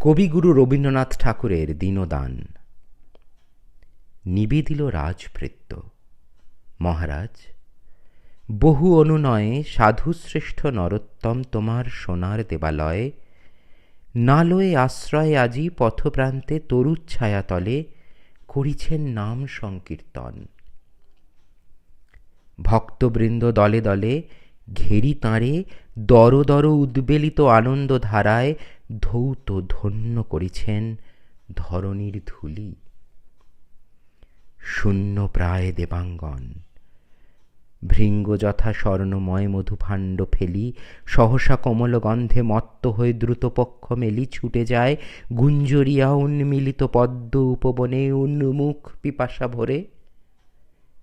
কবিগুরু রবীন্দ্রনাথ ঠাকুরের দীনদান। নিবেদিল রাজভৃত্য মহারাজ, বহু অনুনয়ে সাধুশ্রেষ্ঠ নরোত্তম তোমার সোনার দেবালয়ে, নালয়ে আশ্রয় আজি পথপ্রান্তে তরুচ্ছায়া তলে করিছেন নাম সংকীর্তন। ভক্তবৃন্দ দলে দলে ঘেরি তাঁরে দর দর উদ্বেলিত আনন্দ ধারায় ধৌত ধন্য করেছেন ধরণীর ধূলি। শূন্য প্রায় দেবাঙ্গন। ভৃঙ্গ যথা স্বর্ণময় মধুভাণ্ড ফেলি, সহসা কোমল গন্ধে মত্ত হয়ে দ্রুতপক্ষ মেলি, ছুটে যায় গুঞ্জরিয়া উন্মিলিত পদ্ম উপবনে উন্মুখ পিপাসা ভরে।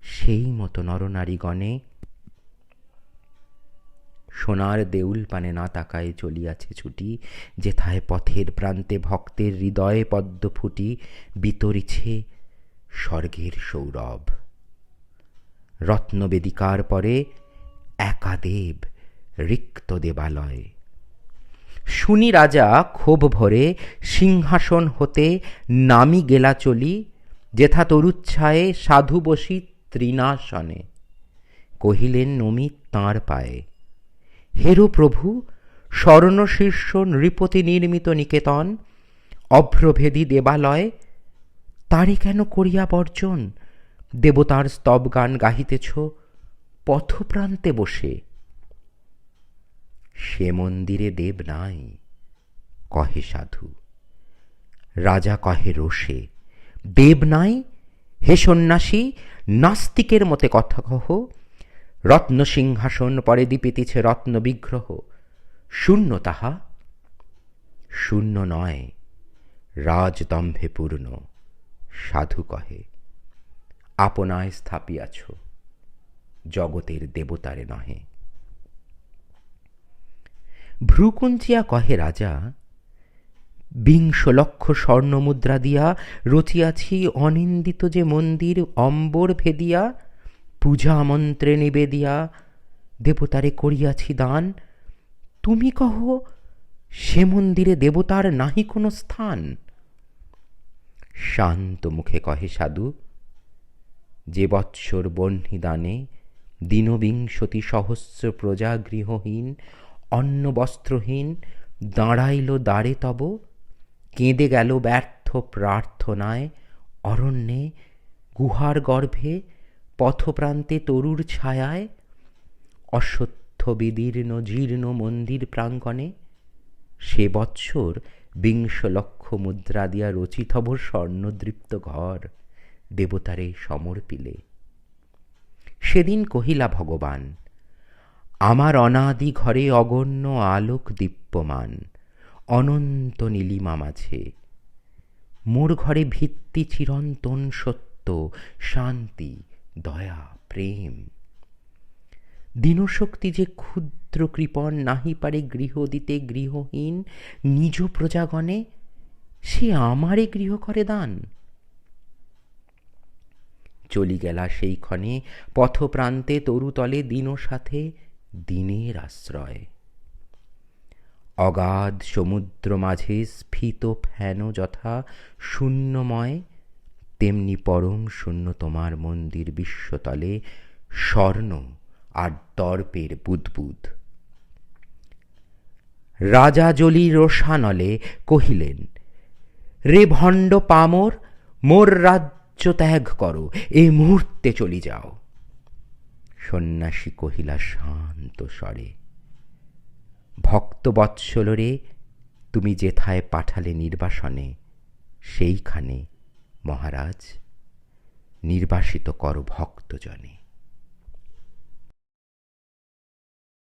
সেই মতো নরনারীগণে সোনার দেউল পানে না তাকায় চলিয়াছে ছুটি, যেথায় পথের প্রান্তে ভক্তের হৃদয়ে পদ্ম ফুটি বিতরিছে স্বর্গের সৌরভ। রত্নবেদিকার পরে একাদেব রিক্ত দেবালয়। শুনি রাজা ক্ষোভ ভরে সিংহাসন হতে নামি গেলা চলি, যেথা তরুচ্ছায়ে সাধু বসি তৃণাসনে কহিলেন নমি তাঁর পায়ে হেরো প্রভু, স্বর্ণ শীর্ষ নৃপতি নির্মিত নিকেতন, অভ্রভেদী দেবালয়, তারে কেন করিয়া বর্জন? দেবতার স্তব গান গাহিতেছ, পথপ্রান্তে বসে। সে মন্দিরে দেব নাই, কহে সাধু। রাজা কহে রোষে, দেব নাই? হে সন্ন্যাসী, নাস্তিকের মতে কথা কহ। রত্ন সিংহাসন পরে দীপিতেছে রত্ন বিগ্রহ শূন্য তাহা, শূন্য নয়। রাজদম্ভে পূর্ণ। সাধু কহে, আপনায় স্থাপিয়াছ, জগতের দেবতারে নহে। ভ্রুকুঞ্চিয়া কহে, রাজা, বিংশ লক্ষ স্বর্ণমুদ্রা দিয়া রচিয়াছি অনিন্দিত যে মন্দির, অম্বর ভেদিয়া পূজা মন্ত্রে নিবেদিয়া, দেবতারে করিয়াছি দান। তুমি কহ, সে মন্দিরে দেবতার নাহি কোনো স্থান? শান্ত মুখে কহে সাধু, যে বৎসর বহ্নিদানে দীনবিংশতি সহস্র প্রজা গৃহহীন অন্ন বস্ত্রহীন, দাঁড়াইল দ্বারে তব, কেঁদে গেল ব্যর্থ প্রার্থনায়, অরণ্যে, গুহার গর্ভে পথপ্রান্তে তরুর ছায়ায়, অশ্বত্থ বিদীর্ণ জীর্ণ মন্দির প্রাঙ্গণে, সে বৎসর বিংশ লক্ষ মুদ্রা দিয়া রচিতব স্বর্ণদৃপ্ত ঘর দেবতারে সমর্পিলে। সেদিন কহিলা ভগবান, আমার অনাদি ঘরে অগণ্য আলোক দীপ্যমান, অনন্ত নীলিমা মাঝে। মোর ঘরে ভিত্তি চিরন্তন সত্য, শান্তি দয়া, প্রেম। দীনশক্তি যে ক্ষুদ্র কৃপণ নাহি পারে গৃহ দিতে গৃহহীন নিজ প্রজাগণে, সে আমারে গৃহ করে দান। চলি গেলা সেই ক্ষণে পথপ্রান্তে তরুতলে দিন সাথে দিনের আশ্রয়। অগাধ সমুদ্র মাঝে স্ফীত ফেন যথা শূন্যময় তেমনি পরম শূন্য তোমার মন্দির বিশ্বতলে স্বর্ণ আর দর্পের বুদবুদ। রাজা জলি রোষানলে কহিলেন, রে ভণ্ড পামর, মোর রাজ্য ত্যাগ করো এই মুহূর্তে চলি যাও। সন্ন্যাসী কহিলা, শান্ত স্বরে ভক্তবৎসলরে তুমি যেথায় পাঠালে নির্বাসনে, সেইখানে মহারাজ নির্বাসিত কর ভক্তজনে।